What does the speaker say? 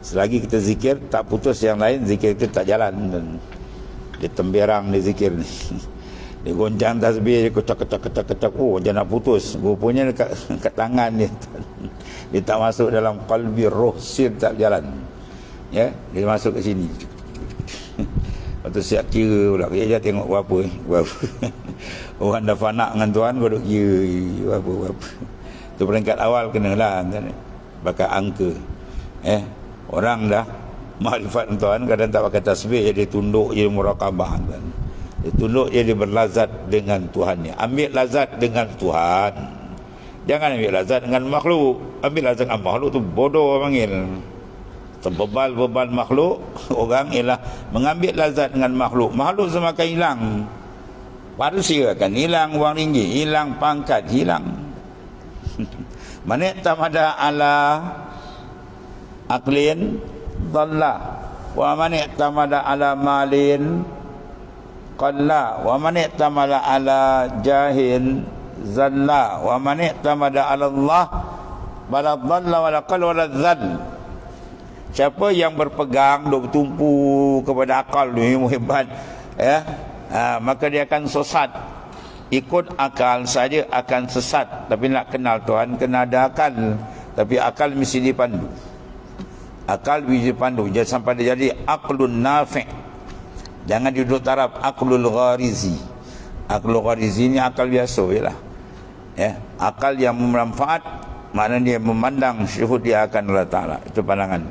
Selagi kita zikir tak putus yang lain zikir itu tak jalan dia temberang dia zikir ni. Dia goncang tasbih dia ketak ketak ketak ketak oh dia nak putus. Rupanya dekat, dekat tangan dia. Dia tak masuk dalam qalbi roh sir tak berjalan. Ya, dia masuk ke sini. Lepas tu siap kira pula. Ya, dia tengok berapa. eh. Orang dah fana dengan Tuhan, kau duk kira berapa, berapa. Itu peringkat awal kena lah. Pakai angka. Eh, orang dah makrifat Tuhan kadang tak pakai tasbih jadi tunduk jadi murakabah kan. Dia tunduk jadi berlazat dengan Tuhannya. Ambil lazat dengan Tuhan. Jangan ambil lazat dengan makhluk. Ambil lazat dengan makhluk tu bodoh orang panggil. Terbebal-bebal makhluk orang ialah mengambil lazat dengan makhluk. Makhluk semakin hilang. Manusia akan hilang wang ringgit, hilang pangkat, hilang. Manik tamada ala aklin dhalla. Wa man i'tamada ala malin qalla. Wa man i'tamada ala jahin zalla. Wa man i'tamada ala Allah bala dhalla wala qal wala dhal siapa yang berpegang duk bertumpu kepada akal ni hebat ya? Ha, maka dia akan sesat. Ikut akal saja akan sesat. Tapi nak kenal Tuhan kena ada akal. Tapi akal mesti dipandu akal biji pandu jangan sampai dia jadi aklun nafi' jangan duduk taraf aklul gharizi. Aklul gharizi ni akal biasa jelah ya akal yang bermanfaat maknanya dia memandang syuhud dia akan Allah Taala. Itu pandangan